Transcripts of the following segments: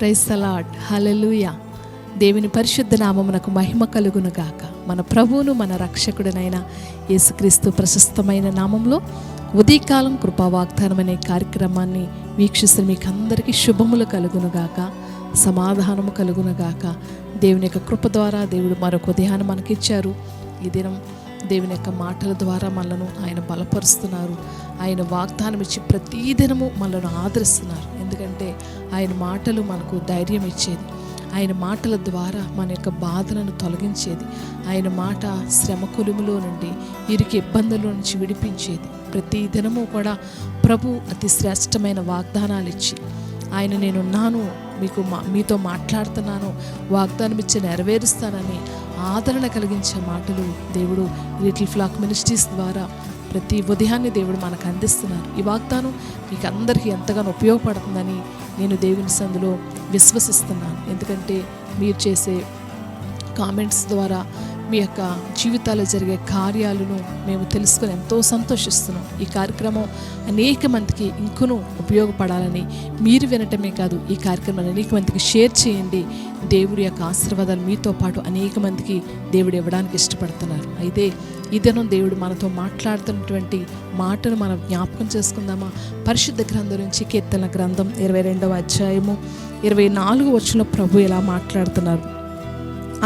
క్రైస్తలాట్ హలలుయ దేవుని పరిశుద్ధ నామమునకు మహిమ కలుగును గాక మన ప్రభువును మన రక్షకుడనైన యేసుక్రీస్తు ప్రశస్తమైన నామంలో ఉదయకాలం కృపా వాగ్దానం అనే కార్యక్రమాన్ని వీక్షిస్తున్న మీకు అందరికీ శుభములు కలుగును గాక సమాధానము కలుగును గాక దేవుని యొక్క కృప ద్వారా దేవుడు మరొక ఉదయాన్ని మనకిచ్చారు. ఈ దినం దేవుని యొక్క మాటల ద్వారా మనలను ఆయన బలపరుస్తున్నారు. ఆయన వాగ్దానం ఇచ్చి ప్రతిదినము మనలను ఆదరిస్తున్నారు. ఎందుకంటే ఆయన మాటలు మనకు ధైర్యం ఇచ్చేది. ఆయన మాటల ద్వారా మన యొక్క బాధలను తొలగించేది. ఆయన మాట శ్రమ కొలుములో నుండి ఇరికి ఇబ్బందుల నుంచి విడిపించేది. ప్రతి దినము కూడా ప్రభు అతి శ్రేష్టమైన వాగ్దానాలు ఇచ్చి ఆయన నేనున్నాను మీకు మా మీతో మాట్లాడుతున్నాను వాగ్దానం ఇచ్చి నెరవేరుస్తానని ఆదరణ కలిగించే మాటలు దేవుడు లిటిల్ ఫ్లాక్ మినిస్ట్రీస్ ద్వారా ప్రతి ఉదయాన్ని దేవుడు మనకు అందిస్తున్నారు. ఈ వాగ్దానం మీకు అందరికీ ఎంతగానో ఉపయోగపడుతుందని నేను దేవుని సందులో విశ్వసిస్తున్నాను. ఎందుకంటే మీరు చేసే కామెంట్స్ ద్వారా మీ యొక్క జీవితాల్లో జరిగే కార్యాలను మేము తెలుసుకొని ఎంతో సంతోషిస్తున్నాం. ఈ కార్యక్రమం అనేక మందికి ఇంకనూ ఉపయోగపడాలని మీరు వినటమే కాదు ఈ కార్యక్రమాన్ని అనేక మందికి షేర్ చేయండి. దేవుడి యొక్క ఆశీర్వాదాలు మీతో పాటు అనేక మందికి దేవుడు ఇవ్వడానికి ఇష్టపడుతున్నారు. అయితే ఇదనం దేవుడు మనతో మాట్లాడుతున్నటువంటి మాటను మనం జ్ఞాపకం చేసుకుందామా? పరిశుద్ధ గ్రంథం నుంచి కీర్తన గ్రంథం ఇరవై రెండవ అధ్యాయము ఇరవై నాలుగు వచ్చిన ప్రభు ఇలా మాట్లాడుతున్నారు.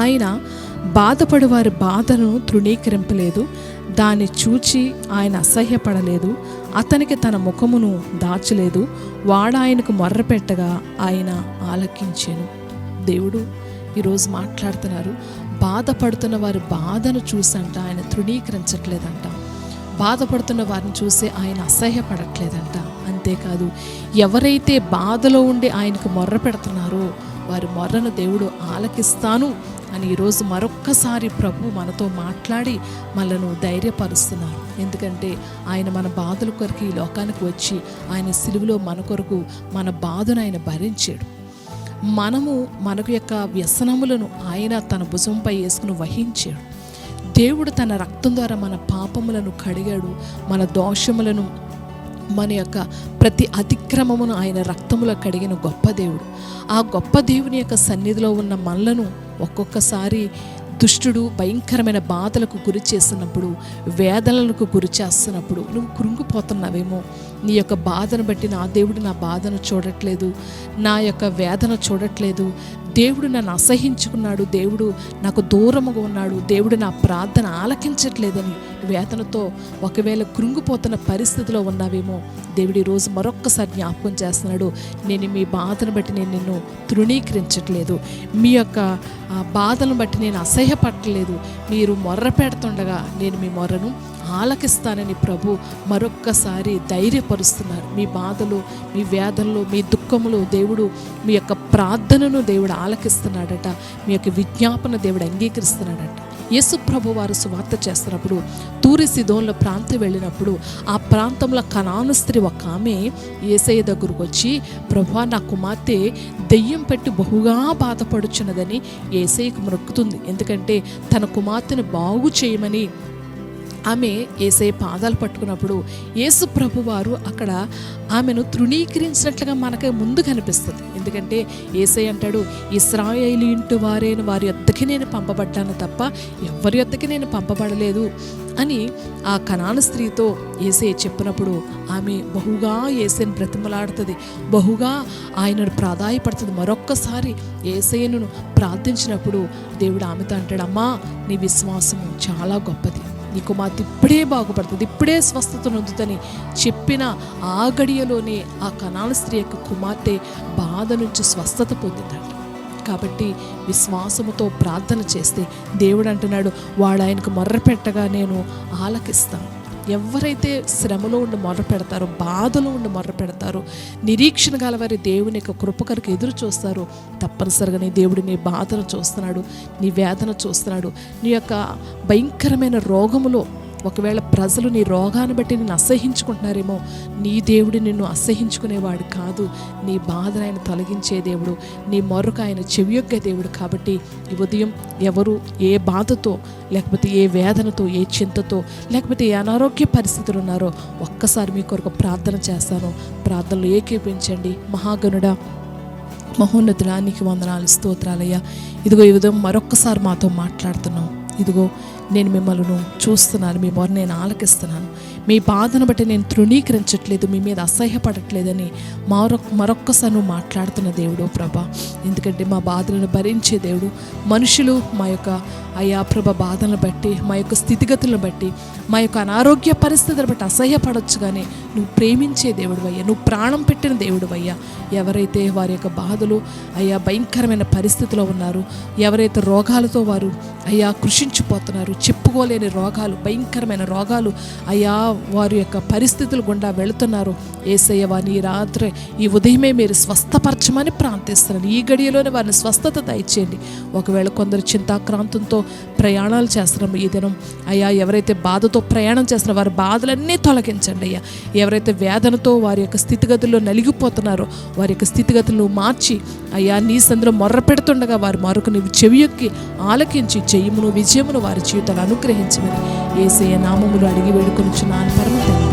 ఆయన బాధపడువారి బాధను తృణీకరింపలేదు. దాన్ని చూచి ఆయన అసహ్యపడలేదు. అతనికి తన ముఖమును దాచలేదు. వాడాయనకు మొర్రపెట్టగా ఆయన ఆలకించాను. దేవుడు ఈరోజు మాట్లాడుతున్నారు. బాధపడుతున్న వారి బాధను చూసంట ఆయన తృణీకరించట్లేదంట. బాధపడుతున్న వారిని చూసి ఆయన అసహ్యపడట్లేదంట. అంతేకాదు ఎవరైతే బాధలో ఉండి ఆయనకు మొర్ర పెడుతున్నారో వారి మొర్రను దేవుడు ఆలకిస్తాను. అని ఈరోజు మరొక్కసారి ప్రభు మనతో మాట్లాడి మనను ధైర్యపరుస్తున్నారు. ఎందుకంటే ఆయన మన బాధల కొరకు ఈ లోకానికి వచ్చి ఆయన సిలువలో మన కొరకు మన బాధను ఆయన భరించాడు. మనము మనకు యొక్క వ్యసనములను ఆయన తన భుజంపై వేసుకుని వహించాడు. దేవుడు తన రక్తం ద్వారా మన పాపములను కడిగాడు మన దోషములను మన యొక్క ప్రతి అతిక్రమమును ఆయన రక్తములో కడిగిన గొప్ప దేవుడు. ఆ గొప్ప దేవుని యొక్క సన్నిధిలో ఉన్న మనలను ఒక్కొక్కసారి దుష్టుడు భయంకరమైన బాధలకు గురి చేస్తున్నప్పుడు వేదనలకు గురి చేస్తున్నప్పుడు నువ్వు కృంగిపోతున్నావేమో? నీ యొక్క బాధను బట్టి నా దేవుడు నా బాధను చూడట్లేదు. నా యొక్క వేదన చూడట్లేదు. దేవుడు నన్ను అసహించుకున్నాడు. దేవుడు నాకు దూరముగా ఉన్నాడు. దేవుడు నా ప్రార్థన ఆలకించట్లేదని వేతనతో ఒకవేళ కృంగిపోతున్న పరిస్థితిలో ఉన్నావేమో దేవుడి రోజు మరొక్కసారి జ్ఞాపకం చేస్తున్నాడు. నేను మీ బాధను బట్టి నేను నిన్ను తృణీకరించట్లేదు. మీ యొక్క బాధను బట్టి నేను అసహ్యపట్టలేదు మీరు మొర్ర పెడుతుండగా నేను మీ మొర్రను ఆలకిస్తానని ప్రభు మరొక్కసారి ధైర్యపరుస్తున్నారు. మీ బాధలు మీ వేదనలు మీ దుఃఖములు దేవుడు మీ యొక్క ప్రార్థనను దేవుడు ఆలకిస్తున్నాడట. మీ యొక్క విజ్ఞాపన దేవుడు అంగీకరిస్తున్నాడట. యేసుప్రభు వారు సువార్త చేస్తున్నప్పుడు తూరి సిదోన్ల ప్రాంతం వెళ్ళినప్పుడు ఆ ప్రాంతంలో కనాను స్త్రీ ఒక ఆమె ఏసయ్య దగ్గరకు వచ్చి ప్రభు నా కుమార్తె దెయ్యం పెట్టి బహుగా బాధపడుచున్నదని ఏసయ్యకు మొక్కుతుంది. ఎందుకంటే తన కుమార్తెను బాగు చేయమని ఆమె ఏసే పాదాలు పట్టుకున్నప్పుడు యేసు ప్రభు వారు అక్కడ ఆమెను తృణీకరించినట్లుగా మనకు ముందు కనిపిస్తుంది. ఎందుకంటే ఏసై అంటాడు ఇస్రాయేలు ఇంటి వారైన వారి యొద్దకి నేను పంపబడ్డాను తప్ప ఎవరి యొద్దకి నేను పంపబడలేదు అని ఆ కణాన స్త్రీతో ఏసే చెప్పినప్పుడు ఆమె బహుగా ఏసేని బ్రతిమలాడుతుంది బహుగా ఆయనను ప్రాధాయపడుతుంది. మరొక్కసారి ఏసయ్యను ప్రార్థించినప్పుడు దేవుడు ఆమెతో అంటాడు అమ్మా నీ విశ్వాసము చాలా గొప్పది. నీ కుమార్తె ఇప్పుడే బాగుపడుతుంది ఇప్పుడే స్వస్థత నొందుతని చెప్పిన ఆ గడియలోనే ఆ కణాల స్త్రీ యొక్క కుమార్తె బాధ నుంచి స్వస్థత పొందిందట. కాబట్టి విశ్వాసముతో ప్రార్థన చేస్తే దేవుడు అంటున్నాడు వాడు ఆయనకు మొర్ర పెట్టగా నేను ఆలకిస్తాను. ఎవరైతే శ్రమలో ఉండి మొర్ర పెడతారో బాధలో ఉండి మొర్ర పెడతారో నిరీక్షణ గలవారి దేవుని యొక్క కృపకరకు ఎదురు చూస్తారు. తప్పనిసరిగా నీ దేవుడు నీ బాధను చూస్తున్నాడు నీ వేదన చూస్తున్నాడు నీ యొక్క భయంకరమైన రోగములో. ఒకవేళ ప్రజలు నీ రోగాన్ని బట్టి నిన్ను అసహించుకుంటున్నారేమో నీ దేవుడు నిన్ను అసహించుకునేవాడు కాదు. నీ బాధను ఆయన తొలగించే దేవుడు నీ మొరకు ఆయన చెవియొగ్గ దేవుడు కాబట్టి ఈ ఉదయం ఎవరు ఏ బాధతో లేకపోతే ఏ వేదనతో ఏ చింతతో లేకపోతే ఏ అనారోగ్య పరిస్థితులు ఉన్నారో ఒక్కసారి మీ కొరకు ప్రార్థన చేస్తాను. ప్రార్థనలు ఏకీపించండి. మహాగణుడా మహోన్నతులా నీకు వందనాలు స్తోత్రాలయ్యా. ఇదిగో ఈ ఉదయం మరొక్కసారి మాతో మాట్లాడుతున్నాం. ఇదిగో నేను మిమ్మల్ని చూస్తున్నాను మీ మొర నేను ఆలకిస్తున్నాను. మీ బాధను బట్టి నేను తృణీకరించట్లేదు మీ మీద అసహ్యపడట్లేదని మరొక మరొక్కసారి నువ్వు మాట్లాడుతున్న దేవుడు ప్రభా. ఎందుకంటే మా బాధలను భరించే దేవుడు. మనుషులు మా యొక్క అయా ప్రభ బాధలను బట్టి మా యొక్క స్థితిగతులను బట్టి మా యొక్క అనారోగ్య పరిస్థితులను బట్టి అసహ్యపడవచ్చు కానీ నువ్వు ప్రేమించే దేవుడు అయ్యా. నువ్వు ప్రాణం పెట్టిన దేవుడు అయ్యా. ఎవరైతే వారి యొక్క బాధలు అయ్యా భయంకరమైన పరిస్థితిలో ఉన్నారు ఎవరైతే రోగాలతో వారు అయ్యా కృషించిపోతున్నారు చెప్పుకోలేని రోగాలు భయంకరమైన రోగాలు అయ్యా వారి యొక్క పరిస్థితులు గుండా వెళుతున్నారు. ఏసయ్య వారిని ఈ రాత్రి ఈ ఉదయమే మీరు స్వస్థపరచమని ప్రార్థిస్తున్నారు. ఈ గడియలోనే వారిని స్వస్థత దయచేయండి. ఒకవేళ కొందరు చింతాక్రాంతంతో ప్రయాణాలు చేస్తున్నాము ఈ దినం అయ్యా ఎవరైతే బాధతో ప్రయాణం చేస్తున్నారో వారి బాధలన్నీ తొలగించండి అయ్యా. ఎవరైతే వేదనతో వారి యొక్క స్థితిగతుల్లో నలిగిపోతున్నారో వారి యొక్క స్థితిగతులను మార్చి అయ్యా నీ సందులో మొర్ర పెడుతుండగా వారు మరొక నీవు చెవియొక్కి ఆలకించి చెయ్యమును విజయమును వారి జీవితాలు అనుగ్రహించమని ఏసయ నామములు అడిగి వేడుకొని పరమ తండ్రి